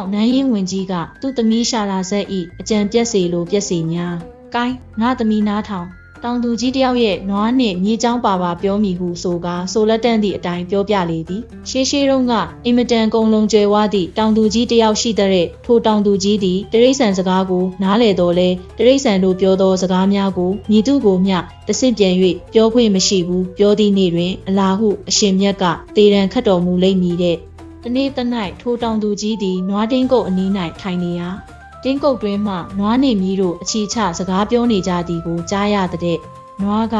ထို့နောက်နန်းရင်ဝင်ကြီးကသူ့သမီးရှာလာဆက်ဤအကြံပြက်စီလိုပြက်စီညာကိုင်းငါသမီးနားထောင်တောင်သူကြီးတယောက်ရဲ့နွားနှင့်မြေချောင်းပါပါပြောမိဟုဆိုကာဆိုလက်တန့်သည့်အတိုင်းပြောပြလေသည်ရှေးရှေးတုန်းကအင်မတန်ကုံလုံးကျွယ်ဝသည့်တောင်သူကြီးတယောက်ရှိတဲ့ထိုတောင်သူကြီးသည်တရိษံစကားကိုနားလေတော်လဲတရိษံတို့ပြောသောစကားများကိုမြည်သူကိုမျှတဆင့်ပြန်၍ပြောခွင့်မရှိဘူးပြောသည့်နေ့တွင်အလာဟုအရှင်မြတ်ကတေရန်ခတ်တော်မူလိမ့်မည်တဲ့ တနေ့တ၌ထိုတောင်သူကြီးသည်နွားတင်းကုတ်အနီး၌ထိုင်နေရာတင်းကုတ်တွင်မှနွားနေမီးတို့အခြေချစကားပြောနေကြသည်ကိုကြားရတဲ့နွားက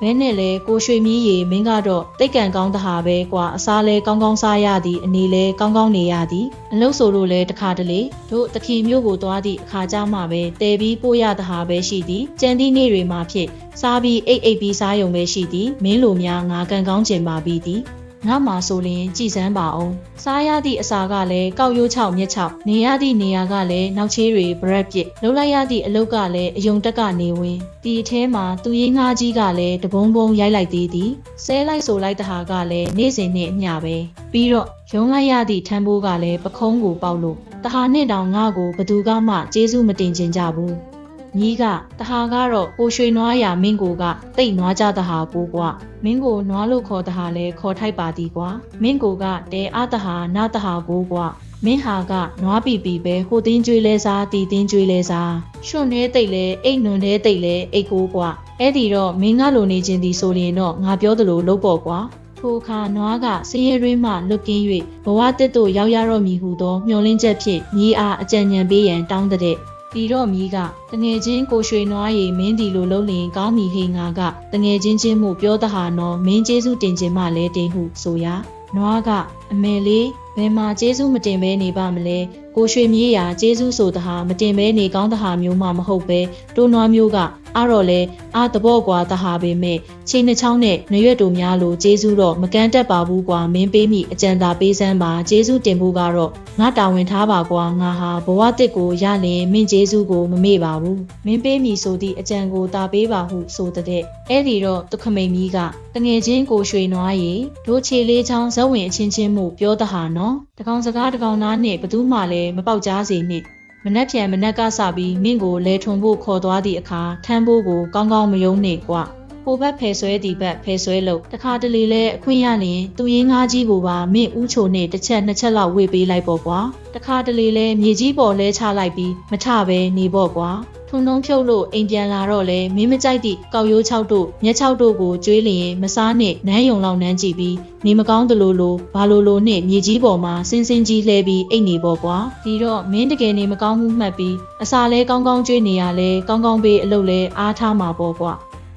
ဘဲနဲ့လဲကိုရွှေမြီးရီမင်းကတော့တိတ်ကန်ကောင်းတဟာပဲကွာအစားလဲကောင်းကောင်းစားရသည်အနေလဲကောင်းကောင်းနေရသည်အလုတ်ဆိုလို့လဲတခါတလေတို့တခင်မျိုးကိုသွားသည့်အခါကြမှပဲတဲပြီးပို့ရတဟာပဲရှိသည်ကြံသည့်နေ့တွေမှာဖြစ်စားပြီးအိတ်အိတ်ပြီးစားယုံပဲရှိသည်မင်းလိုများငါကန်ကောင်းကျင်ပါပြီးသည် ငါမှဆိုရင်ကြည်စမ်းပါအောင်စားရသည့်အစာကလည်းကောက်ရိုးချောက်မြက်ချောက်နေရသည့်နေရာကလည်းနောက်ချေးတွေဘရက်ပစ်လှုပ်လိုက်ရသည့်အလုတ်ကလည်းအယုံတက်ကနေဝင်ဒီအထဲမှာသူရင်းငါးကြီးကလည်းတပုံးပုံးရိုက်လိုက်သေးသည်ဆဲလိုက်ဆိုလိုက်တဟာကလည်းနေ့စဉ်နဲ့အမျှပဲပြီးတော့ရုံးလိုက်ရသည့်ထမ်းဘိုးကလည်းပခုံးကိုပေါက်လို့တဟာနဲ့တောင်ငါ့ကိုဘသူကမှကျေးဇူးမတင်ချင်ကြဘူး ညီကတဟာကတော့ကိုရွှေနွားရမင်းကိုကတိတ်နွားကြတဟာကိုကွာမင်းကိုနွားလို့ခေါ်တဟာလဲခေါ်ထိုက်ပါသည်ကွာမင်းကိုကတဲအတဟာနာတဟာကိုကွာမင်းဟာကနွားပီပီပဲဟိုတင်းကျွေးလဲစားတီတင်းကျွေးလဲစားရွှွန့်နေတိတ်လဲအိတ်နွန်နေတိတ်လဲအိတ်ကိုကွာအဲ့ဒီတော့မင်းကလိုနေခြင်းဒီဆိုရင်တော့ငါပြောသလိုလုပ်ပေါ့ကွာထိုအခါနွားကစင်းရဲရင်းမှလွတ်ကင်း၍ဘဝတစ်သို့ရောက်ရတော့မည်ဟုသောမျှော်လင့်ချက်ဖြင့်ညီအားအကြံဉာဏ်ပေးရန်တောင်းတဲ့ ဒီတော့မီးကတငယ်ချင်းကိုရွှေနွားရီမင်းဒီလိုလုံးလင်ကောင်းမီဟိငါကတငယ်ချင်းချင်းမှုပြောတဟာနော်မင်းကျေးဇူးတင်ခြင်းမလဲတင်ဟုဆိုရနွားကအမေလေးဘယ်မှာကျေးဇူးမတင်ဘဲနေပါမလဲကိုရွှေမြေးရာကျေးဇူးဆိုတဟာမတင်ဘဲနေကောင်းတဟာမျိုးမှမဟုတ်ပဲတိုးနွားမျိုးကအားတော့လဲအားတဘော့ကွာတဟာပေမဲ့ချိန်နှချောင်းနဲ့နှရွက်တို့များလို့ကျေးဇူးတော့မကန့်တက်ပါဘူးကွာမင်းပေးမိအကြံသာပေးစမ်းပါကျေးဇူးတင်ဖို့ကတော့ငါတာဝန်ထားပါကွာငါဟာဘဝတစ်ကိုရလင်မင်းကျေးဇူးကိုမမေ့ပါဘူးမင်းပေးမိဆိုသည့်အကြံကိုတာပေးပါဟုဆိုတဲ့အဲ့ဒီတော့သူခမိန်မီးကတငယ်ချင်းကိုရွှေနွားရီတို့ခြေလေးချောင်းဇဝင်အချင်းချင်းမှုပြောတဟာနော်တကောင်စကားတကောင်သားနဲ့ဘသူမှလည်းမပေါက်ကြားစေနှင့်မနှက်ဖြန်မနှက်ကစပြီးမင့်ကိုလဲထုံဖို့ခေါ်သွားသည့်အခါထမ်းဖို့ကိုကောင်းကောင်းမယုံနေကွာဟိုဘက်ဖယ်ဆွဲဒီဘက်ဖယ်ဆွဲလို့တခါတလေလဲအခွင့်ရရင်သူရင်းငါးကြီးကိုပါမင့်ဥချိုနဲ့တစ်ချက်နှစ်ချက်လောက်ဝေပေးလိုက်ပေါ့ကွာတခါတလေလဲမြေကြီးပေါ်လဲချလိုက်ပြီးမထပဲနေပေါ့ကွာ ထုံထုံဖြုတ်လို့အိမ်ပြန်လာတော့လဲမင်းမကြိုက်သည့်ကောက်ရိုးချောက်တို့မျက်ချောက်တို့ကိုကျွေးလျင်မစားနဲ့နန်းယုံလောက်နန်းကြည့်ပြီးနေမကောင်းသလိုလိုဘာလိုလိုနဲ့မြေကြီးပေါ်မှာစင်းစင်းကြီးလှဲပြီးအိတ်နေပေါ့ကွာဒီတော့မင်းတကယ်နေမကောင်းမှုမှတ်ပြီးအစာလဲကောင်းကောင်းကျွေးနေရလဲကောင်းကောင်းပေးအလုပ်လဲအားထားမှာပေါ့ကွာ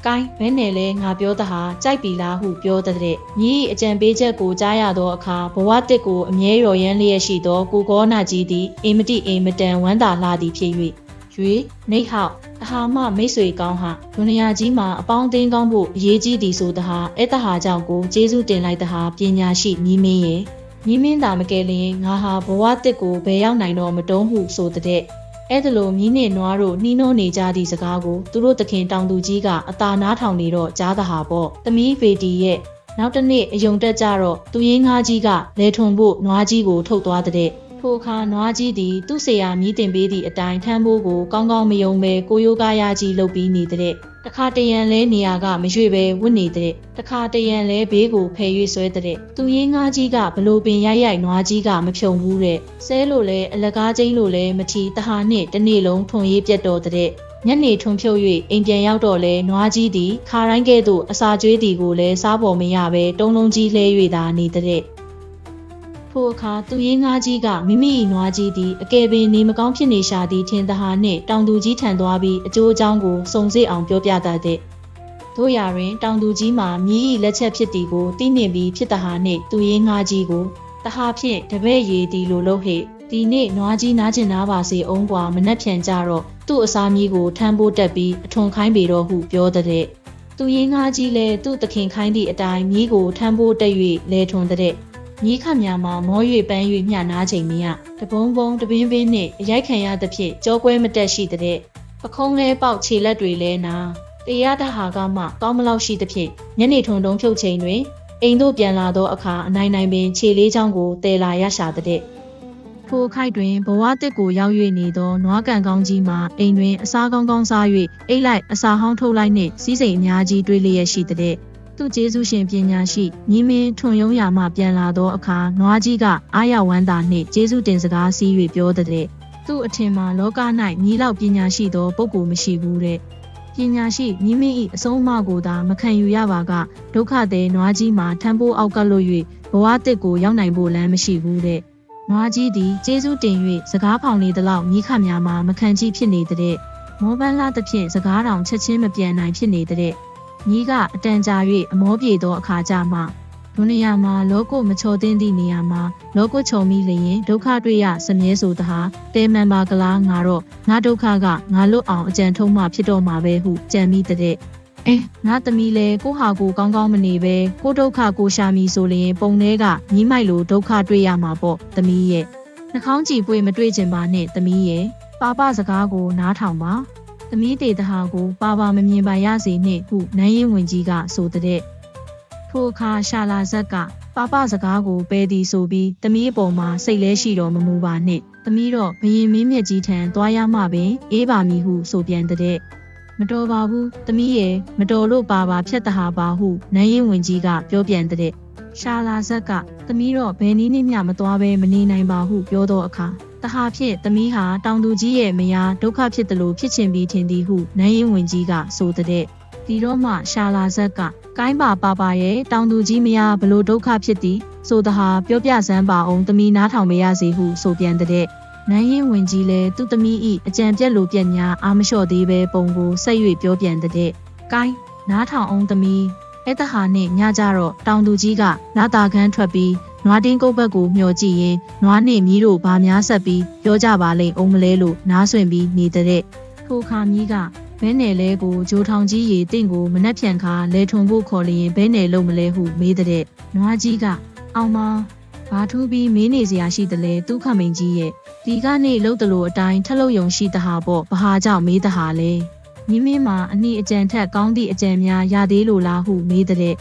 ကိုင်းဘဲနယ်လဲငါပြောတဟာကြိုက်ပြီလားဟုပြောတဲ့ညီအကြံပေးချက်ကိုကြားရသောအခါဘဝတစ်ကိုအမြဲရော်ရမ်းလျက်ရှိသောကိုကောနာကြီးသည်အိမ်မတိအိမ်မတန်ဝမ်းသာလာသည်ဖြစ်၍ ရွေနှိတ်ဟောက်အဟာမမိတ်ဆွေကောင်းဟာဒုနီယာကြီးမှာအပေါင်းအသင်းကောင်းဖို့အရေးကြီးသည်ဆိုတဟာအဲ့တဟာကြောင့်ကိုကျေးဇူးတင်လိုက်တဟာပညာရှိညီမင်းရဲ့ညီမင်းသာမကယ်လျင်ငါဟာဘဝတစ်ကိုဘယ်ရောက်နိုင်တော့မတုံးဟုဆိုတဲ့အဲ့ဒါလိုမြင်းနဲ့နွားတို့နှီးနှိုးနေကြသည့်စကားကိုသူတို့တခင်တောင်သူကြီးကအသာနားထောင်နေတော့ကြားတဟာပေါ့သမီးဖေတီရဲ့နောက်တစ်နေ့အယုံတက်ကြတော့သူရင်းငါးကြီးကလဲထုံဖို့နွားကြီးကိုထုတ်သွားတဲ့ ထိုအခါနွားကြီးသည် သူ့ဆရာမြည်တင်ပေးသည့်အတိုင်းထမ်းဖို့ကိုကောင်းကောင်းမယုံပဲကိုယိုကားရကြီးလုပ်ပြီးနေတဲ့တခါတရံလဲနေရာကမရွေပဲဝတ်နေတဲ့တခါတရံလဲဘေးကိုဖယ်၍ဆွဲတဲ့သူရင်းငါးကြီးကဘလို့ပင်ရိုက်ရိုက်နွားကြီးကမဖြုံဘူးတဲ့ဆဲလို့လဲအလကားချင်းလို့လဲမထီတဟာနဲ့တနေ့လုံးထွန်ရေးပြတ်တော်တဲ့ညနေထွန်ဖြုတ်၍အိမ်ပြန်ရောက်တော့လဲနွားကြီးသည်ခါတိုင်းကဲ့သို့အစာကျွေးသည်ကိုလည်းစားပေါ်မရပဲတုံးလုံးကြီးလှဲ၍သာနေတဲ့ ထိုအခါသူရင်းငါးကြီးကမိမိ၏နွားကြီးသည်အကယ်ပင်နေမကောင်းဖြစ်နေရှာသည့်ထင်သဟာနှင့်တောင်သူကြီးထံသွားပြီးအကျိုးအကြောင်းကိုစုံစစ်အောင်ပြောပြတတ်တဲ့တို့ရာတွင်တောင်သူကြီးမှာမြည်၏လက်ချက်ဖြစ်သည်ကိုသိနှင့်ပြီးဖြစ်သဟာနှင့်သူရင်းငါးကြီးကိုတဟာဖြင့်တပည့်ရည်သည်လိုလုပ်ဟိဒီနေ့နွားကြီးနားကျင်နာပါစေအောင်ကွာမနှက်ဖြန်ကြတော့သူ့အစာမီးကိုထမ်းပိုးတက်ပြီးအထွန်ခိုင်းပေတော့ဟုပြောတဲ့သူရင်းငါးကြီးလည်းသူ့သခင်ခိုင်းသည့်အတိုင်းမြီးကိုထမ်းပိုးတက်၍လဲထွန်တဲ့ မြေခများမှာမော၍ပန်း၍မျှနာချိန်မီကတပုံးပုံးတပင်းပင်းနှင့်အရိုက်ခံရသဖြင့်ကြောကွဲမတက်ရှိတဲ့ပခုံးလဲပေါက်ခြေလက်တွေလဲနာတရားတဟာကမှကောင်းမလောက်ရှိသဖြင့်ညနေထုံတုံးဖြုတ်ချိန်တွင်အိမ်သို့ပြန်လာသောအခါအနိုင်နိုင်ပင်ခြေလေးချောင်းကိုတည်လာရရှာတဲ့ထိုထိုခိုက်တွင်ဘဝတစ်ကိုရောက်၍နေသောနွားကန်ကောင်းကြီးမှာအိမ်တွင်အစားကောင်းကောင်းစား၍အိတ်လိုက်အစာဟောင်းထုတ်လိုက်နှင့်စီးစိမ်အများကြီးတွေးလျက်ရှိတဲ့ သူကျေးဇူးရှင်ပညာရှိညီမင်းထွန်ယုံရာမှပြန်လာသောအခါနွားကြီးကအာရဝမ်းသာနှင့်ကျေးဇူးတင်စကားစီး၍ပြောတဲ့သူ့အထင်မှာလောက၌ညီလောက်ပညာရှိသောပုဂ္ဂိုလ်မရှိဘူးတဲ့ပညာရှိညီမင်း၏အဆုံးအမကိုသာမခံယူရပါကဒုက္ခတဲ့နွားကြီးမှာထမ်းဖို့အောက်ကလို့၍ဘဝတစ်ကိုရောက်နိုင်ဖို့လမ်းမရှိဘူးတဲ့နွားကြီးသည်ကျေးဇူးတင်၍စကားဖောင်နေသလောက်မိခများမှာမခံကြည့်ဖြစ်နေတဲ့မောပန်းလာသဖြင့်စကားတောင်ချက်ချင်းမပြန်နိုင်ဖြစ်နေတဲ့ ညီကအတန်ကြာ၍အမောပြေသောအခါကြမှဒုနေယာမှာလောကုမချော်တင်းသည့်နေရာမှာလောကုချုံမိလျင်ဒုက္ခတွေ့ရစမြဲဆိုတဟာတဲမန်ပါကလားငါတော့ငါဒုက္ခကငါလွတ်အောင်အကြံထုံးမှဖြစ်တော့မှာပဲဟုကြံမိတဲ့အဲငါသမီးလဲကိုဟာကိုကောင်းကောင်းမနေပဲကိုဒုက္ခကိုရှာမီဆိုလျင်ပုံထဲကညီးမိုက်လိုဒုက္ခတွေ့ရမှာပေါ့သမီးရဲ့နှာခေါင်းကြည်ပွေမတွေ့ချင်ပါနဲ့သမီးရဲ့ပါပစကားကိုနားထောင်ပါ သမီးတေတဟာကိုပါပါမမြင်ပါရစေနှင့်ဟုနန်းရင်ဝင်ကြီးကဆိုတဲ့ထိုအခါရှာလာဇက်ကပါပစကားကိုပဲသည်ဆိုပြီးသမီးအပေါ်မှာစိတ်လဲရှိတော်မမူပါနှင့်သမီးတော့ဘရင်မင်းမြတ်ကြီးထံသွားရမှပင်အေးပါမည်ဟုဆိုပြန်တဲ့မတော်ပါဘူးသမီးရဲ့မတော်လို့ပါပါဖြတ်တဟာပါဟုနန်းရင်ဝင်ကြီးကပြောပြန်တဲ့ရှာလာဇက်ကသမီးတော့ဘယ်နည်းနည်းမျှမသွားဘဲမနေနိုင်ပါဟုပြောတော့အခါ တဟာဖြင့်သမီးဟာတောင်သူကြီးရဲ့မယားဒုက္ခဖြစ်တယ်လို့ဖြစ်ချင်ပြီးထင်သည်ဟုနန်းရင်ဝင်ကြီးကဆိုတဲ့ဒီတော့မှရှာလာဇက်ကကိုင်းပါပါပါရဲ့တောင်သူကြီးမယားဘလို့ဒုက္ခဖြစ်သည်ဆိုတဟာပြောပြစမ်းပါအောင်သမီးနားထောင်မရစေဟုဆိုပြန်တဲ့နန်းရင်ဝင်ကြီးလည်းသူ့သမီးဤအကြံပြက်လိုပြက်များအာမလျှော့သေးပဲပုံကိုဆက်၍ပြောပြန်တဲ့ကိုင်းနားထောင်အောင်သမီး အဲ့တဟာနဲ့ညကြတော့တောင်သူကြီးကလာတာခန်းထွက်ပြီးနွားတင်းကုတ်ဘက်ကိုမျှော်ကြည့်ရင်နွားနှင့်မြီးတို့ဘာများဆက်ပြီးပြောကြပါလိမ့်အောင်မလဲလို့နားဆွင့်ပြီးနေတဲ့ထိုခါမြီးကဘဲနယ်လဲကိုဂျိုထောင်ကြီးရေတင့်ကိုမနှက်ဖြန်ခါလဲထုံဖို့ခေါ်လျင်ဘဲနယ်လုံးမလဲဟုမေးတဲ့နွားကြီးကအောင်မဘာထူးပြီးမေးနေစရာရှိတယ်လေသူခမိန်ကြီးရဲ့ဒီကနေ့လှုပ်တလို့အတိုင်းထလုတ်ယုံရှိတဟာပေါ့ဘာဟာကြောင့်မေးတဟာလဲ မိမင်းမှာအနည်းအကြံထက်ကောင်းသည့်အကြံများရသေးလို့လားဟုမေးတဲ့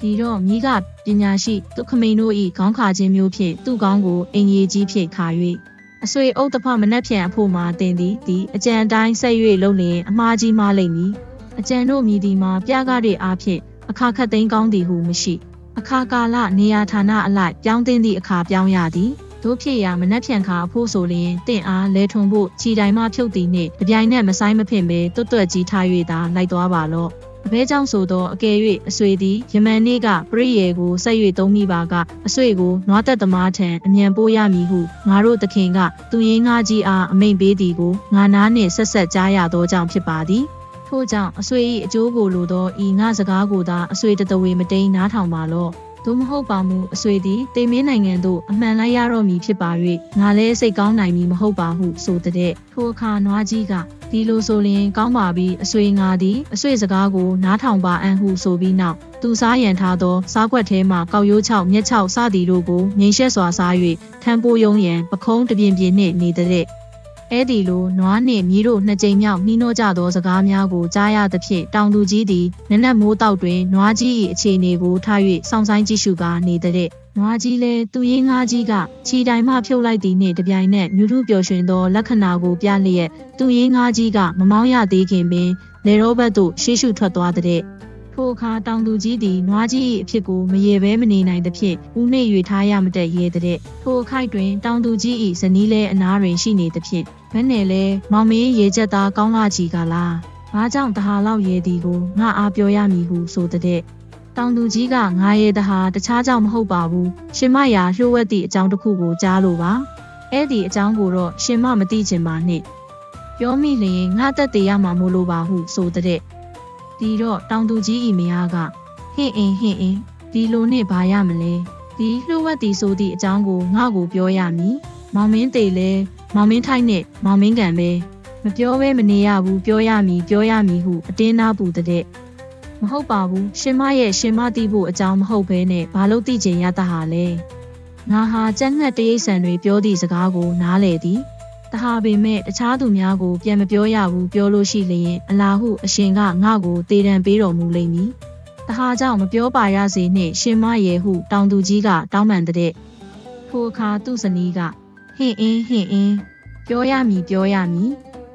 ဒီတော့မိကပညာရှိသူခမိန်တို့ဤခေါင်းခါခြင်းမျိုးဖြင့်သူ့ကောင်းကိုအင်ကြီးကြီးဖြင့်ခါ၍အဆွေအုပ်တဖမနှက်ဖြန်အဖို့မှာတင်သည်ဒီအကြံတိုင်းဆက်၍လုံလျင်အမှားကြီးမားလိမ့်မည်အကြံတို့မြည်ဒီမှာပြကားတွေအားဖြင့်အခါခတ်သိမ်းကောင်းသည်ဟုမရှိ အခါကာလနေရာဌာနအလိုက်ပြောင်းတင်သည့်အခါပြောင်းရသည် တို့ဖြစ်ရာမနှက်ဖြန်ခါအဖို့ဆိုလျင်တင့်အားလဲထုံဖို့ခြီတိုင်မှဖြုတ်သည်နှင့်တပြိုင်နက်မဆိုင်မဖြစ်ပဲတွတ်တွတ်ကြီးထား၍သာလိုက်သွားပါလော့အဘဲကြောင့်ဆိုသောအကယ်၍အဆွေသည်ယမန်နေ့ကပရိယေကိုဆက်၍သုံးမိပါကအဆွေကိုနွားသက်သမားထံအမြန်ပို့ရမည်ဟုငါတို့သခင်ကသူရင်းငါကြီးအားအမိန်ပေးသည်ကိုငါနားနှင့်ဆက်ဆက်ကြားရသောကြောင့်ဖြစ်ပါသည်ထို့ကြောင့်အဆွေ၏အကျိုးကိုလိုသောဤငါစကားကိုသာအဆွေတတဝေမတိန်နားထောင်ပါလော့ သို့မဟုတ်ပါမူအဆွေသည်တေမင်းနိုင်ငံသို့အမှန်လိုက်ရတော့မည်ဖြစ်ပါ၍ငါလည်းစိတ်ကောင်းနိုင်မည်မဟုတ်ပါဟုဆိုတဲ့ထိုအခါနွားကြီးကဒီလိုဆိုလျင်ကောင်းပါပြီအဆွေငါသည်အဆွေစကားကိုနားထောင်ပါအံ့ဟုဆိုပြီးနောက်သူစားရန်ထားသောစားကွက်ထဲမှကောက်ရိုးချောက်မြက်ချောက်စသည်တို့ကိုငိန်ရှက်စွာစား၍ထမ်းပိုးယုံရန်ပခုံးတပြင်းပြင်းနှင့်နေတဲ့ အဲ့ဒီလိုနွားနှင့်မြီးတို့နှစ်ကြိမ်မြောက်နှီးနှောကြသောစကားများကိုကြားရသဖြင့်တောင်သူကြီးသည်နနက်မိုးတောက်တွင်နွားကြီး၏အခြေအနေကိုထား၍စောင့်ဆိုင်ကြည့်ရှုကာနေတဲ့နွားကြီးလည်းသူရင်းငါးကြီးကခြီတိုင်မှဖြုတ်လိုက်သည်နှင့်တပြိုင်နက်မြူထုပျော်ရွှင်သောလက္ခဏာကိုပြလျက်သူရင်းငါးကြီးကမမောင်းရသေးခင်ပင်လေရောဘတ်သို့ရှေ့ရှုထွက်သွားတဲ့ ထိုအခါတောင်သူကြီးသည်နွားကြီး၏အဖြစ်ကိုမရေဘဲမနေနိုင်သဖြင့်ဦးနှိပ်၍ထားရမတတ်ရဲတဲ့ထိုအခိုက်တွင်တောင်သူကြီး၏ဇနီးလဲအနားတွင်ရှိနေသဖြင့်ဘယ်နဲ့လဲမောင်မင်းရေချက်သားကောင်းလာကြီးကလားဘာကြောင့်တဟာလောက်ရဲသည်ကိုငါအားပြောရမည်ဟုဆိုတဲ့တောင်သူကြီးကငါရဲ့တဟာတခြားကြောင့်မဟုတ်ပါဘူးရှင်မရာလှိုးဝက်သည့်အကြောင်းတစ်ခုကိုကြားလို့ပါအဲ့ဒီအကြောင်းကိုတော့ရှင်မမသိချင်ပါနှင့်ပြောမိလျင်ငါတက်သေးရမှာမို့လို့ပါဟုဆိုတဲ့ ဒီတော့တောင်သူကြီးဤမယားကဟင့်အင်းဟင့်အင်းဒီလိုနဲ့ဘာရမလဲဒီလှိုးဝက်တီဆိုသည့်အကြောင်းကိုငါ့ကိုပြောရမည်မောင်မင်းတေလဲမောင်မင်းထိုက်နဲ့မောင်မင်းကန်ပဲမပြောဘဲမနေရဘူးပြောရမည်ပြောရမည်ဟုအတင်းသားပူတဲ့မဟုတ်ပါဘူးရှင်မရဲ့ရှင်မသိဖို့အကြောင်းမဟုတ်ဘဲနဲ့ဘာလို့သိချင်ရတဟာလဲငါဟာကြက်ငှက်တရိတ်ဆန်တွေပြောသည့်စကားကိုနားလေသည် တဟာပေမဲ့တခြားသူများကိုပြန်မပြောရဘူးပြောလို့ရှိလျင်အလားဟုအရှင်ကငါ့ကိုတေတံပေးတော်မူလိမ့်မည်တဟာကြောင့်မပြောပါရစေနှင့်ရှင်မရဲ့ဟုတောင်သူကြီးကတောင်းပန်တဲ့ထိုအခါသူ့ဇနီးကဟင်းအင်းဟင်းအင်းပြောရမည်ပြောရမည်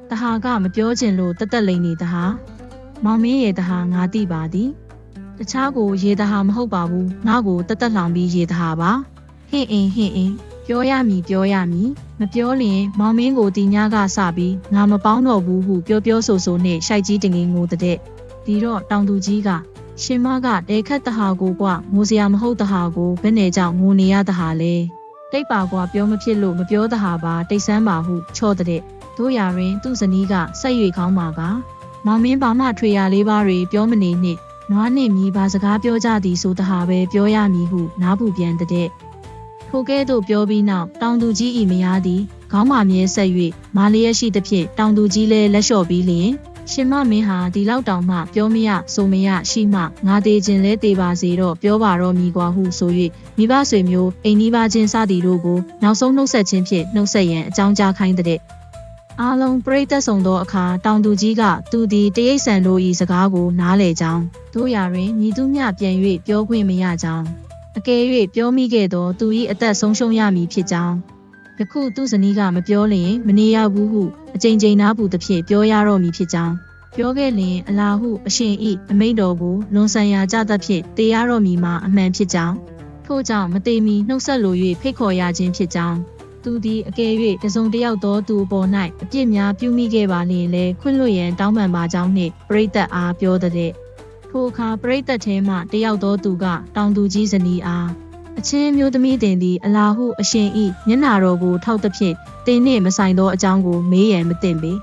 တဟာကမပြောချင်လို့တသက်လိမ့်နေတဟာမောင်မင်းရဲ့တဟာငါသိပါသည်တခြားကိုရေတဟာမဟုတ်ပါဘူးငါ့ကိုတသက်လောင်ပြီးရေတဟာပါဟင်းအင်းဟင်းအင်း ပြောရမည်ပြောရမည်မပြောလျင်မောင်မင်းကိုဒီညကစပြီးငါမပေါင်းတော့ဘူးဟုပြောပြောဆိုဆိုနဲ့ရှိုက်ကြီးတင်ငင်ငိုတဲ့ဒီတော့တောင်သူကြီးကရှင်မကတဲခတ်တဟာကိုကငိုစရာမဟုတ်တဟာကိုဘယ်နဲ့ကြောင့်ငိုနေရတဟာလဲတိတ်ပါကွာပြောမဖြစ်လို့မပြောတဟာပါတိတ်ဆန်းပါဟုချော့တဲ့တို့ရရင်သူ့ဇနီးကဆက်ရွေခေါင်းပါကမောင်မင်းဘာမှထွေရလေးပါးတွေပြောမနေနှင့်နွားနှင့်မြည်ပါစကားပြောကြသည်ဆိုတဟာပဲပြောရမည်ဟုနားပူပြန်တဲ့ ထိုကဲ့သို့ပြောပြီးနောက်တောင်သူကြီးဤမယားသည်ခေါင်းမာမြဲဆက်၍မာလျက်ရှိသဖြင့်တောင်သူကြီးလည်းလက်လျှော့ပြီးလျင်ရှင်မမင်းဟာဒီလောက်တောင်မှပြောမရဆိုမရရှိမှငါသေးခြင်းလဲသေးပါစေတော့ပြောပါတော့မိကွာဟုဆို၍မိဘဆွေမျိုးအိမ်နီးပါချင်းစသည်တို့ကိုနောက်ဆုံးနှုတ်ဆက်ခြင်းဖြင့်နှုတ်ဆက်ရန်အကြောင်းကြားခိုင်းတဲ့အားလုံးပြိသက်ဆောင်သောအခါတောင်သူကြီးကသူသည်တရိတ်ဆန်တို့၏စကားကိုနားလည်ကြောင်းတို့ရာတွင်ညီသူမျှပြန်၍ပြောခွင့်မရကြောင်း အကယ်၍ပြောမိခဲ့သောသူ၏အသက်ဆုံးရှုံးရမည်ဖြစ်ကြောင်းယခုသူ့ဇနီးကမပြောလျင်မနေရဘူးဟုအကြိမ်ကြိမ်နားပူသဖြင့်ပြောရတော့မည်ဖြစ်ကြောင်းပြောခဲ့လျင်အလာဟုအရှင်ဤအမိန့်တော်ကိုလွန်ဆန်ရာကြသဖြင့်တေရတော်မည်မှာအမှန်ဖြစ်ကြောင်းထို့ကြောင့်မတေမီနှုတ်ဆက်လို၍ဖိတ်ခေါ်ရခြင်းဖြစ်ကြောင်းသူသည်အကယ်၍တစုံတစ်ယောက်သောသူအပေါ်၌အပြစ်များပြုမိခဲ့ပါလျင်လည်းခွင့်လွှတ်ရန်တောင်းပန်ပါကြောင်းနှင့်ပရိသတ်အားပြောတဲ့ ထိုအခါပရိသတ်ထဲမှတယောက်သောသူက တောင်သူကြီးဇနီးအားအချင်းမျိုးသမီးတင်သည် အလာဟုအရှင်ဤမျက်နာတော်ကိုထောက်သဖြင့်တင်းနှင့်မဆိုင်သောအကြောင်းကိုမေးရန်မသင့်ပေ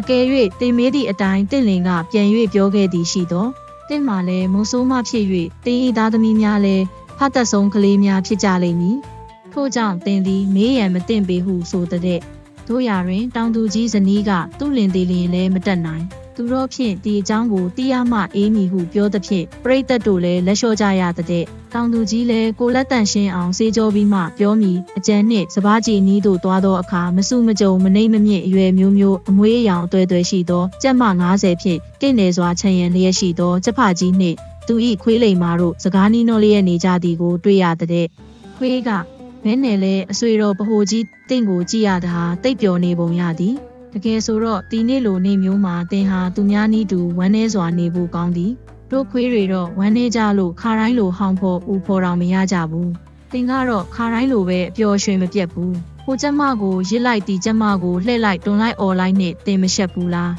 အကယ်၍တင်မေးသည့်အတိုင်းတင့်လင်ကပြန်၍ပြောခဲ့သည်ရှိသောတင့်မှလည်းမုံဆိုးမှဖြစ်၍တင်းဤသားသမီးများလည်းဖတ်သက်ဆုံးကလေးများဖြစ်ကြလိမ့်မည်ထို့ကြောင့်တင်သည်မေးရန်မသင့်ပေဟုဆိုတဲ့တို့ရာတွင် တောင်သူကြီးဇနီးကသူ့လင်သေးလင်လည်းမတက်နိုင် သူတို့ဖြင့်ဒီအကြောင်းကိုတီးရမှအေးမီဟုပြောသဖြင့်ပရိသတ်တို့လည်းလက်လျှော့ကြရတဲ့တောင်သူကြီးလည်းကိုလက်တန့်ရှင်းအောင်စေကြောပြီးမှပြောမိအကြံနှင့်စပားကြည်နီးသို့သွားသောအခါမစုမကြုံမနှိမ့်မမြင့်အရွယ်မျိုးမျိုးအမွေးအယောင်အသွဲသွဲရှိသောကြက်မ90ဖြင့်တင့်နေစွာခြံရံလျက်ရှိသောကြက်ဖကြီးနှင့်သူ၏ခွေးလိမ်မာတို့စကားနီးနှောလျက်နေကြသည်ကိုတွေ့ရတဲ့ခွေးကဘဲနဲ့လဲအဆွေတော်ဗဟိုကြီးတင့်ကိုကြည့်ရတာဟာတိတ်ပျော်နေပုံရသည် တကယ်ဆိုတော့ဒီနေ့လိုနေ့မျိုးမှာတင်ဟာသူများနီးတူဝမ်းနေစွာနေဖို့ကောင်းသည်တို့ခွေးတွေတော့ဝမ်းနေကြလို့ခါတိုင်းလိုဟောင်းဖို့ဦးဖော်တော်မရကြဘူးတင်ကတော့ခါတိုင်းလိုပဲအပျော်ရွှင်မပြတ်ဘူးဟိုကျမကိုရစ်လိုက်ဒီကျမကိုလှည့်လိုက်တွန်လိုက်អော်လိုက်နဲ့တင်မရှက်ဘူးလား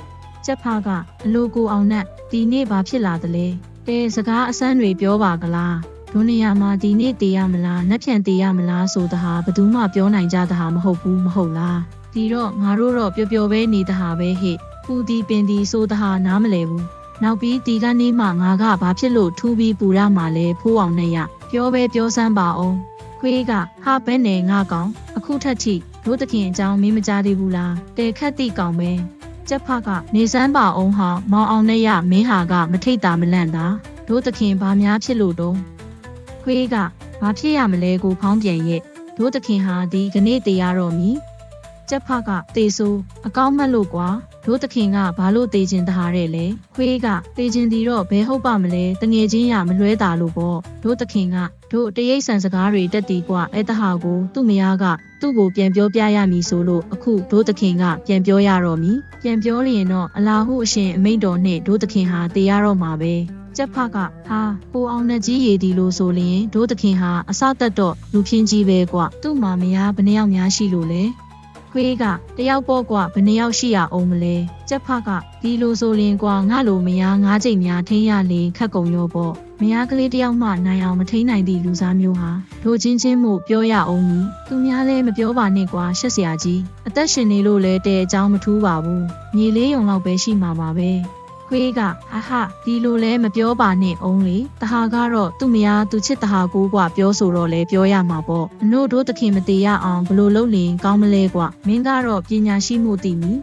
ကျက်ဖာကအလိုကိုအောင်နဲ့ဒီနေ့ဘာဖြစ်လာသလဲတဲစကားအစမ်းတွေပြောပါကလားဒုနေရာမှာဒီနေ့တည်ရမလားနှက်ဖြန်တည်ရမလားဆိုတဟာဘယ်သူမှပြောနိုင်ကြတဟာမဟုတ်ဘူးမဟုတ်လား ဒီတော့ငါတို့တော့ပျော်ပျော်ပဲနေတဟာပဲဟဲ့ပူဒီပင်ဒီဆိုတဟာနားမလဲဘူးနောက်ပြီးဒီကနေ့မှငါကဘာဖြစ်လို့ထူးပြီးပူရမှာလဲဖိုးအောင်နဲ့ရပြောပဲပြောစမ်းပါအောင်ခွေးကဟာပဲနဲ့ငါကောင်အခုထက်ထိတို့တခင်အကြောင်းမင်းမကြားသေးဘူးလားတဲခက်တိကောင်ပဲကျက်ဖကနေစမ်းပါအောင်ဟာမောင်အောင်နဲ့ရမင်းဟာကမထိတ်တာမလန့်တာတို့တခင်ဘာများဖြစ်လို့တော့ခွေးကဘာဖြစ်ရမလဲကိုဖောင်းပြန်ရဲ့တို့တခင်ဟာဒီကနေ့တရားတော်မီ ကျက်ဖကတေဆိုးအကောင်းမက်လို့ကွာတို့တခင်ကဘာလို့တေခြင်းတဟာတဲ့လဲခွေးကတေခြင်းဒီတော့ဘဲဟုတ်ပါမလဲတငယ်ချင်းရမလွဲတာလို့ပေါ့တို့တခင်ကတို့တရိတ်ဆန်စကားတွေတက်တီကွာအဲတဟာကိုသူ့မယားကသူ့ကိုပြန်ပြောပြရမည်ဆိုလို့အခုတို့တခင်ကပြန်ပြောရတော့မည်ပြန်ပြောလျင်တော့အလာဟုအရှင်အမိန့်တော်နဲ့တို့တခင်ဟာတေရတော့မှာပဲကျက်ဖကဟာကိုအောင်နဲ့ကြီးရည်ဒီလို့ဆိုရင်ဒိုးသခင်ဟာအစတက်တော့လူဖြင်းကြီးပဲကွသူ့မှာမယားဘယ်နှယောက်များရှိလို့လဲ ခွေးကတယောက်ပေါ့ကွဘယ်နှယောက်ရှိရအောင်မလဲကျက်ဖကဒီလိုဆိုရင်ကွာငါလိုမယားငါးချိန်များထိန်းရလေခက်ကုံရောပေါ့မယားကလေးတယောက်မှနိုင်အောင်မထိန်းနိုင်သည့်လူစားမျိုးဟာဒိုချင်းချင်းမို့ပြောရအောင်ကြီးသူများလည်းမပြောပါနဲ့ကွာရှက်စရာကြီးအသက်ရှင်နေလို့လဲတဲ့အကြောင်းမထူးပါဘူးညီလေးယုံလောက်ပဲရှိမှာပါပဲ ခွေးကဟာဟာဒီလိုလဲမပြောပါနဲ့အုံးလေတဟာကတော့သူ့မယားသူချစ်တဟာကိုကပြောဆိုတော့လဲပြောရမှာပေါ့အနို့တို့သခင်မတေရအောင်ဘလို့လုပ်လင်ကောင်းမလဲကွမင်းကတော့ပညာရှိမှုတည်မီ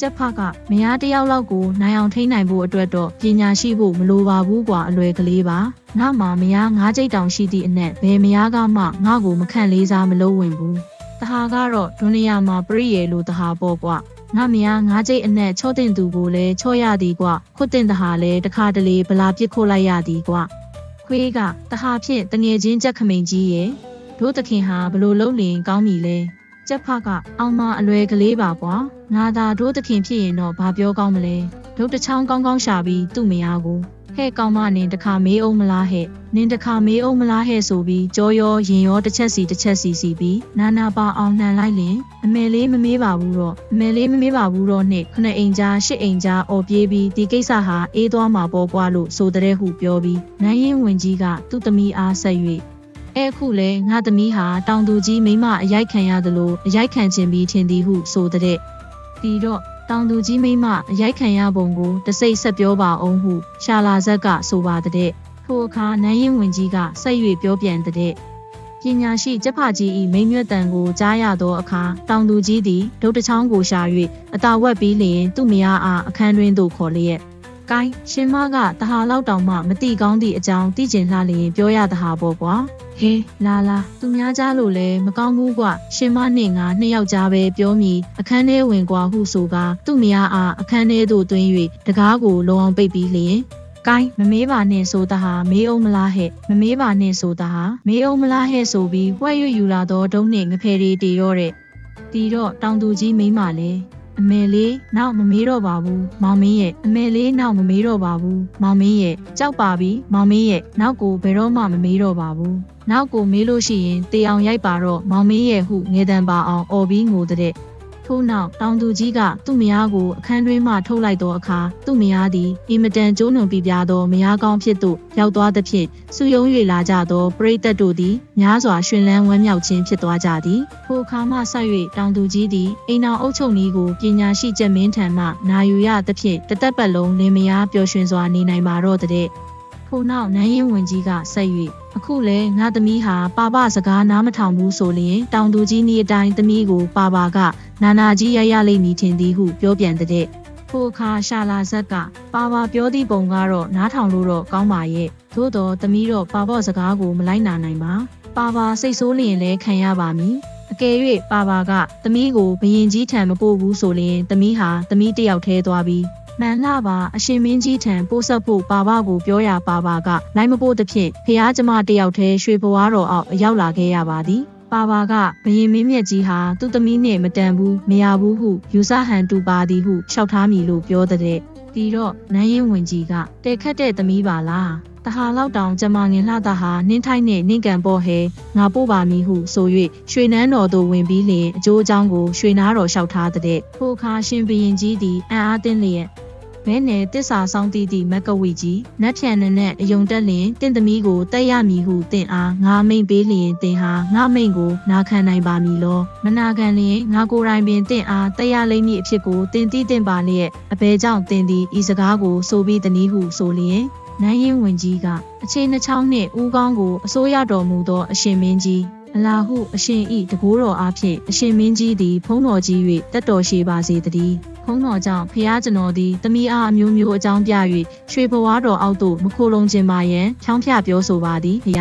ကျက်ဖကမယားတယောက်လောက်ကိုနိုင်အောင်ထိန်းနိုင်ဖို့အတွက်တော့ပညာရှိဖို့မလိုပါဘူးကွာအလွယ်ကလေးပါ။ငါမှမယားငါးကြိတ်တောင်ရှိသည့်အနက်ဘယ်မယားကမှငါ့ကိုမခန့်လေးစားမလို့ဝင်ဘူး။တဟာကတော့ဒုနီယာမှာပြည့်ရဲ့လို့တဟာပေါ့ကွာ။ ငါမယားငါးကျိတ်အနက်ချော့တင်သူကိုလည်းချော့ရသည်ကွခွတ်တင်တဟာလည်းတခါတလေဗလာပစ်ခိုးလိုက်ရသည်ကွခွေးကတဟာဖြင့်တငယ်ချင်းကြက်ခမိန်ကြီးရဲ့တို့သခင်ဟာဘလို့လုံးလင်ကောင်းပြီလဲကျက်ဖကအောင်မအလွယ်ကလေးပါကွာငါသာတို့သခင်ဖြစ်ရင်တော့ဘာပြောကောင်းမလဲဒုတ်တစ်ချောင်းကောင်းကောင်းရှာပြီးသူ့မယားကို ဟဲ့ကောင်မနင်တခါမေးအောင်မလားဟဲ့နင်တခါမေးအောင်မလားဟဲ့ဆိုပြီးကြောရောရင်ရောတစ်ချက်စီတစ်ချက်စီစီပြီးနာနာပါအောင်နှံလိုက်လင်အမေလေးမမေးပါဘူးတော့အမေလေးမမေးပါဘူးတော့နှစ်ခုနှစ်အိမ်ကြားရှစ်အိမ်ကြားអော်ပြေးပြီးဒီကိစ္စဟာအေးသွားမှာပေါ်ကွာလို့ဆိုတဲ့ဟုပြောပြီးနိုင်ရင်ဝင်ကြီးကသူ့သမီးအားဆက်၍အဲခုလဲငါသမီးဟာတောင်သူကြီးမိမအရိုက်ခံရသလိုအရိုက်ခံခြင်းပြီးထင်သည်ဟုဆိုတဲ့ဒီတော့ တောင်သူကြီးမိမအရိုက်ခံရပုံကိုတစိမ့်ဆက်ပြောပါအောင်ဟု ရှာလာဇက်ကဆိုပါတဲ့ထိုအခါနန်းရင်ဝင်ကြီးကဆက်၍ပြောပြန်တဲ့ပညာရှိကျက်ဖကြီးဤမိမ့်မြတ်တန်ကိုကြားရသောအခါတောင်သူကြီးသည်ဒုတ်တချောင်းကိုရှာ၍အတာဝက်ပြီးလျင်သူ့မယားအားအခန်းတွင်သို့ခေါ်လျက် ကိုင်းရှင်မကတဟာလောက်တောင်မှမတိကောင်းသည့်အကြောင်းသိကျင်လှလျင်ပြောရတဟာပေါ့ကွာဟေးလာလာသူများကြားလို့လဲမကောင်းဘူးကွရှင်မနှင့်ငါနှစ်ယောက်ကြားပဲပြောမိအခန်းထဲဝင်ကွာဟုဆိုကာသူ့မယားအားအခန်းထဲသို့တွင်း၍တကားကိုလုံအောင်ပိတ်ပြီးလျင်ကိုင်းမမေးပါနဲ့ဆိုတာဟာမေးအောင်မလားဟဲ့မမေးပါနဲ့ဆိုတာဟာမေးအောင်မလားဟဲ့ဆိုပြီးဝှက်ရွယူလာသောဒုံးနှင့်ငဖယ်ရီတီရောတဲ့တီတော့တောင်သူကြီးမိမလဲ အမေလေးနောက်မမေးတော့ပါဘူးမောင်မင်းရဲ့အမေလေးနောက်မမေးတော့ပါဘူးမောင်မင်းရဲ့ကြောက်ပါပြီမောင်မင်းရဲ့နောက်ကိုဘယ်တော့မှမမေးတော့ပါဘူးနောက်ကိုမေးလို့ရှိရင်တေအောင်ရိုက်ပါတော့မောင်မင်းရဲ့ဟုငေတန်ပါအောင်អော်ပြီးငိုတဲ့ ထို့နောက်တောင်သူကြီးကသူ့မယားကိုအခန်းတွင်းမှထုတ်လိုက်သောအခါသူ့မယားသည်အင်မတန်ကျိုးနုံပြပြသောမယားကောင်းဖြစ်သို့ရောက်သွားသဖြင့်စုယုံ၍လာကြသောပရိသတ်တို့သည်များစွာရှင်လန်းဝမ်းမြောက်ခြင်းဖြစ်သွားကြသည်ထိုအခါမှဆက်၍တောင်သူကြီးသည်အိမ်အောင်အုပ်ချုပ်နည်းကိုပညာရှိချက်မင်းထံမှနာယူရသဖြင့်တသက်ပတ်လုံးလင်မယားပျော်ရွှင်စွာနေနိုင်ပါတော့တဲ့ ထို့နောက်နန်းရင်ဝင်ကြီးကဆက်၍အခုလဲငါသမီးဟာပါပစကားနားမထောင်ဘူးဆိုလျင်တောင်သူကြီးနီးအတိုင်းသမီးကိုပါပါကနာနာကြီးရရလိမ့်မည်ထင်သည်ဟုပြောပြန်တဲ့ထိုအခါရှာလာဇက်ကပါပါပြောသည့်ပုံကတော့နားထောင်လို့တော့ကောင်းပါရဲ့သို့တော့သမီးတော့ပါပေါ့စကားကိုမလိုက်နာနိုင်ပါပါပါစိတ်ဆိုးလျင်လဲခံရပါမည်အကယ်၍ပါပါကသမီးကိုဘရင်ကြီးထံမပို့ဘူးဆိုရင်သမီးဟာသမီးတယောက်တည်းသွားပြီး မှန်လှပါအရှင်မင်းကြီးထံပို့ဆက်ဖို့ပါပါကိုပြောရပါပါကလိုက်မပို့သဖြင့်ဖះကျမတယောက်တည်းရွှေဘွားတော်အောက်အရောက်လာခဲ့ရပါသည်ပါပါကဘရင်မင်းမြတ်ကြီးဟာသူ့သမီးနဲ့မတန်ဘူးမရဘူးဟုယူဆဟန်တူပါသည်ဟုလျှောက်ထားမိလို့ပြောတဲ့ဒီတော့နန်းရင်ဝင်ကြီးကတဲခတ်တဲ့သမီးပါလားတဟာလောက်တောင်ကျမငင်လှတာဟာနင်းထိုက်နဲ့နင့်ကန်ပေါ်ဟဲငါပို့ပါမည်ဟုဆို၍ရွှေနန်းတော်သို့ဝင်ပြီးလျင်အကျိုးအကြောင်းကိုရွှေနားတော်လျှောက်ထားတဲ့ထိုအခါရှင်ဘရင်ကြီးသည်အံ့အားသင့်လျက် ဘဲနဲ့တစ္ဆာဆောင်တည်သည့်မက်ကဝီကြီးနတ်ဖြန်နဲ့အယုံတက်လျင်တင့်သမီးကိုတက်ရမည်ဟုတင့်အားငါမိန်ပေးလျင်တင်ဟာငါမိန်ကိုနာခံနိုင်ပါမည်လောမနာခံလျင်ငါကိုယ်တိုင်ပင်တင့်အားတက်ရလိမ့်မည်အဖြစ်ကိုတင်တိတင်ပါလျက်အဘဲကြောင့်တင်သည်ဤစကားကိုဆိုပြီးတနည်းဟုဆိုလျင်နန်းရင်ဝင်ကြီးကအခြေနှချောင်းနှင့်ဦးကောင်းကိုအစိုးရတော်မူသောအရှင်မင်းကြီး အလာဟုအရှင်ဤတကိုးတော်အားဖြင့်အရှင်မင်းကြီးသည်ဖုံးတော်ကြီး၍တက်တော်ရှိပါစေတည်းဖုံးတော်ကြောင့်ဖះကျွန်တော်သည်တမိအားအမျိုးမျိုးအကြောင်းပြ၍ရွှေဘဝတော်အောက်သို့မခိုလုံခြင်းပါယံဖြောင်းဖြပြောဆိုပါသည်ဖះ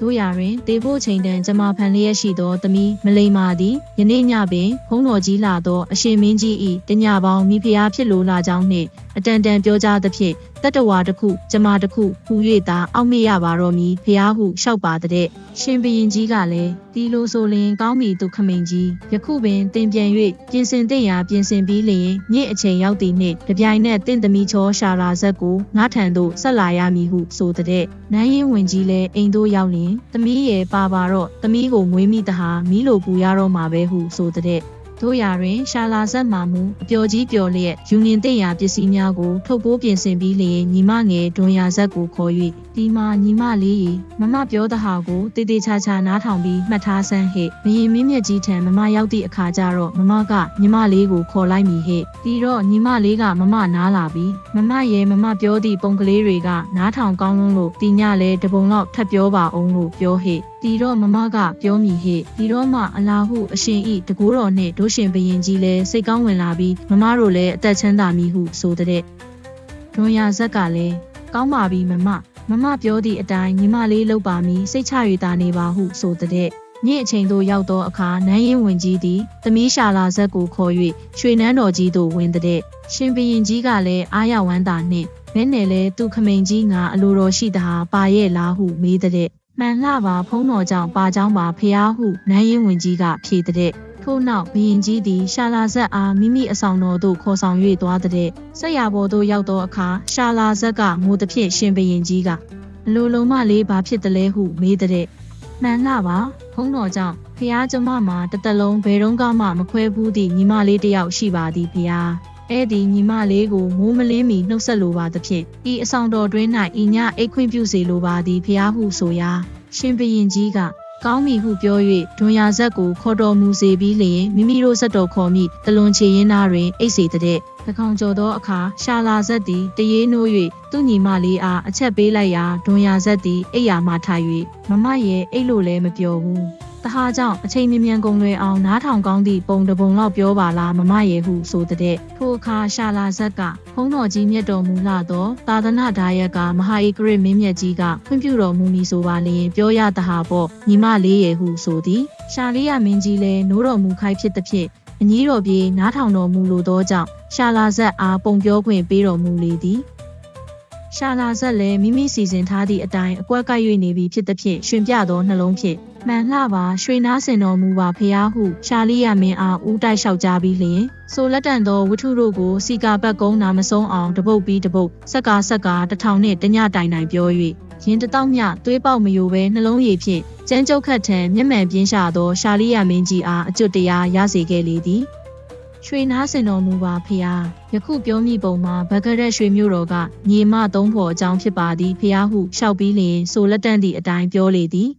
တို့ရာတွင်တေဖို့ချိန်တန်ကျမဖန်လျက်ရှိသောသမီးမလိမ္မာသည်ယနေ့ညပင်ဖုံးတော်ကြီးလာသောအရှင်မင်းကြီး၏တညပေါင်းမိဖုရားဖြစ်လိုလာကြောင်းနှင့်အတန်တန်ပြောကြားသဖြင့် တတဝါတစ်ခုကျမတစ်ခုဟူ၍သာအောက်မေ့ရပါတော့မည်ဖုရားဟုလျှောက်ပါတဲ့ရှင်ဘရင်ကြီးကလည်းဒီလိုဆိုလင်ကောင်းပြီသူခမိန်ကြီးယခုပင်တင်ပြန်၍ပြင်ဆင်တဲ့ရာပြင်ဆင်ပြီးလျင်ညစ်အချိန်ရောက်သည်နှင့်တပြိုင်နက်တင့်သမီးချောရှာလာဆက်ကိုငါထံသို့ဆက်လာရမည်ဟုဆိုတဲ့နန်းရင်ဝင်ကြီးလည်းအိမ်သို့ရောက်လျင်သမီးရဲ့ပါပါတော့သမီးကိုမွေးမိတဟာမီးလိုပူရတော့မှာပဲဟုဆိုတဲ့ တို့ရာတွင် ရှာလာဆက်မှမူအပျော်ကြီးပျော်လျက်ယူနင်တဲ့ရာပစ္စည်းများကိုထုတ်ပိုးပြင်ဆင်ပြီးလျင်ညီမငယ်ဒွန်ရာဇက်ကိုခေါ်၍ဒီမှာညီမလေးရေမမပြောတဟာကိုတေးသေးချာချာနားထောင်ပြီးမှတ်ထားစမ်းဟဲ့မရင်မင်းမြတ်ကြီးထံမမရောက်သည့်အခါကျတော့မမကညီမလေးကိုခေါ်လိုက်မိဟဲ့ဒီတော့ညီမလေးကမမနားလာပြီမမရဲ့မမပြောသည့်ပုံကလေးတွေကနားထောင်ကောင်းလုံးလို့ဒီညလဲတပုံလောက်ထပ်ပြောပါအောင်လို့ပြောဟဲ့ ဒီတော့မမကပြောမိဟဲ့ဒီတော့မှအလာဟုအရှင်ဤတကူတော်နှင့်ဒိုးရှင်ဘရင်ကြီးလည်းစိတ်ကောင်းဝင်လာပြီးမမတို့လည်းအသက်ချမ်းသာမိဟုဆိုတဲ့ဒွန်ရာဇက်ကလည်းကောင်းပါပြီမမမမပြောသည့်အတိုင်းညီမလေးလုပ်ပါမည်စိတ်ချ၍သာနေပါဟုဆိုတဲ့ညအချိန်သို့ရောက်သောအခါနန်းရင်ဝင်ကြီးသည်သမီးရှာလာဇက်ကိုခေါ်၍ရွှေနန်းတော်ကြီးသို့ဝင်တဲ့ရှင်ဘရင်ကြီးကလည်းအားရဝမ်းသာနှင့်ဘဲနဲ့လဲသူခမိန်ကြီးငါအလိုတော်ရှိတာပါရဲ့လားဟုမေးတဲ့ မှန်လှပါဖုံးတော်ကြောင့်ပါကြောင်းပါဖျားဟုနန်းရင်ဝင်ကြီးကဖြေတဲ့ခထို့နောက်ဘရင်ကြီးသည်ရှာလာဇက်အားမိမိအဆောင်တော်သို့ခေါ်ဆောင်၍သွားတဲ့ဆက်ရဘော်သို့ရောက်သောအခါရှာလာဇက်ကငိုသဖြင့်ရှင်ဘရင်ကြီးကအလိုလုံးမလေးဘာဖြစ်တလဲဟုမေးတဲ့မှန်လားပါဖုံးတော်ကြောင့်ဖះကျမမှာတစ်သက်လုံးဘယ်တော့မှမခွဲဘူးသည့်ညီမလေးတစ်ယောက်ရှိပါသည်ဖះ အဲ့ဒီညီမလေးကိုမိုးမလင်းမီနှုတ်ဆက်လိုပါသဖြင့်ဤအဆောင်တော်တွင်၌ဤညအိတ်ခွင့်ပြုစေလိုပါသည်ဖះဟုဆိုရာရှင်ဘရင်ကြီးကကောင်းပြီဟုပြော၍ဒွန်ရာဇက်ကိုခေါ်တော်မူစေပြီးလျင်မိမိတို့ဇက်တော်ခေါ်မိတလွန်ချေရင်သားတွင်အိတ်စေတဲ့သကောင်ကျော်သောအခါရှာလာဇက်သည်တရေနိုး၍သူ့ညီမလေးအားအချက်ပေးလိုက်ရာဒွန်ရာဇက်သည်အိတ်ယာမှထား၍မမရဲ့အိတ်လို့လည်းမပြောဘူး တဟာကြောင့်အချိန်မြမြန်ကုန်လွယ်အောင်နားထောင်ကောင်းသည့်ပုံတစ်ပုံလောက်ပြောပါလားမမရဲ့ဟုဆိုတဲ့ထိုအခါရှာလာဇက်ကဖုံးတော်ကြီးမြတ်တော်မူလာသောသာသနာဒါယက်ကမဟာဧကရစ်မင်းမြတ်ကြီးကခွင့်ပြုတော်မူမည်ဆိုပါလျင်ပြောရတဟာပေါ့ညီမလေးရဲ့ဟုဆိုသည်ရှာလေးရမင်းကြီးလည်းနိုးတော်မူခိုက်ဖြစ်သဖြင့်အကြီးတော်ပြေနားထောင်တော်မူလိုသောကြောင့်ရှာလာဇက်အားပုံပြောခွင့်ပေးတော်မူလေသည်ရှာလာဇက်လည်းမိမိစီစဉ်ထားသည့်အတိုင်းအကွက်ကိုက်၍နေပြီဖြစ်သဖြင့်ရှင်ပြသောနှလုံးဖြင့် မှန်လှပါရွှေနားစင်တော်မူပါဖျားဟုရှာလိယမင်းအားဦးတိုက်လျှောက်ကြပြီးလျင်ဆိုလက်တန်သောဝတ္ထုတို့ကိုစီကာပတ်ကုန်းနာမဆုံးအောင်တပုတ်ပြီးတပုတ်ဆက်ကာဆက်ကာတထောင်နှင့်တညတိုင်တိုင်ပြော၍ရင်တတောက်မြသွေးပေါက်မယိုပဲနှလုံးရည်ဖြင့်ကျန်းကျုပ်ခတ်ထံမျက်မှန်ပြင်းရှာသောရှာလိယမင်းကြီးအားအကျွတ်တရားရစေခဲ့လေသည်ရွှေနားစင်တော်မူပါဖျားယခုပြောမိပုံမှာဗကရက်ရွှေမျိုးတော်ကညီမသုံးဖို့အကြောင်းဖြစ်ပါသည်ဖျားဟုလျှောက်ပြီးလျင်ဆိုလက်တန်သည့်အတိုင်းပြောလေသည်